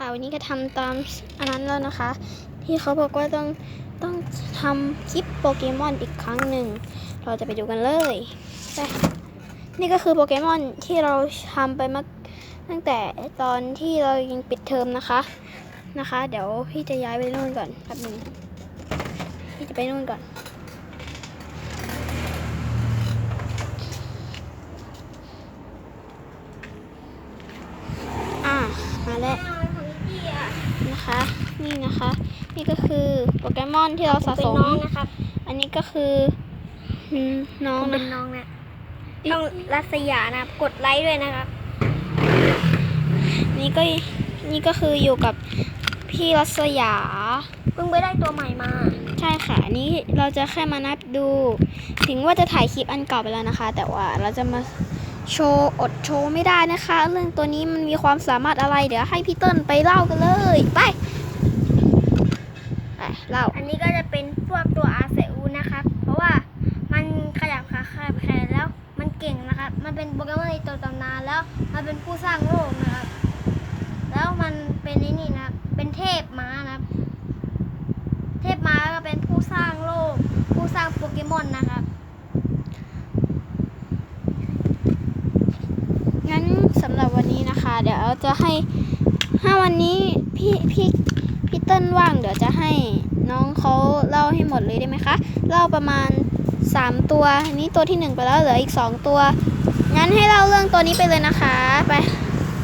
ค่ะวันนี้ก็ทำตามอันนั้นแล้วนะคะ ที่เขาบอกว่าต้องต้องทำคลิปโปเกมอนอีกครั้งหนึ่ง เราจะไปดูกันเลยไปนี่ก็คือโปเกมอนที่เราทำไปมื่อตั้งแต่ตอนที่เรายังปิดเทอมนะคะนะคะ เดี๋ยวพี่จะย้ายไปนู่นก่อนแป๊บนึงพี่จะไปนู่นก่อนอะมาแล้ว นะคะ นี่นะคะ นี่ก็คือโปเกมอนที่เราสะเป็สนมน้องนะครับ อันนี้ก็คืออืมน้องผมเป็นะนน้องนะช่องรัศยานะครับกดไลค์ด้วยนะครับ นี่ก็นี่ก็คืออยู่กับพี่รัศยาเพิ่งไปได้ตัวใหม่มา ใช่ค่ะอันนี้เราจะแค่มานับดู ถึงว่าจะถ่ายคลิปอันเก่าไปแล้วนะคะ แต่ว่าเราจะมา โชว์อดโชว์ไม่ได้นะคะ เรื่องตัวนี้มันมีความสามารถอะไร เดี๋ยวให้พี่เติ้ลไปเล่ากันเลย ไปไปเล่าอันนี้ก็จะเป็นพวกตัวอาเซอูนะครับ เพราะว่ามันขยับขาขยับแขนแล้วมันเก่งนะครับ มันเป็นโปเกมอนในตัวตำนานแล้ว มันเป็นผู้สร้างโลกนะครับ แล้วมันเป็นนี่นี่นะเป็นเทพม้านะครับ เทพม้าก็เป็นผู้สร้างโลก ผู้สร้างโปเกมอนนะครับ งั้นสำหรับวันนี้นะคะ เดี๋ยวจะให้ถ้าวันนี้พี่พี่พี่เติ้ลว่างเดี๋ยวจะให้น้องเขาเล่าให้หมดเลยได้ไหมคะเล่าประมาณ 3 ตัวนนี้ตัวที่ 1 ไปแล้วเหลืออีก 2 ตัว งั้นให้เล่าเรื่องตัวนี้ไปเลยนะคะไป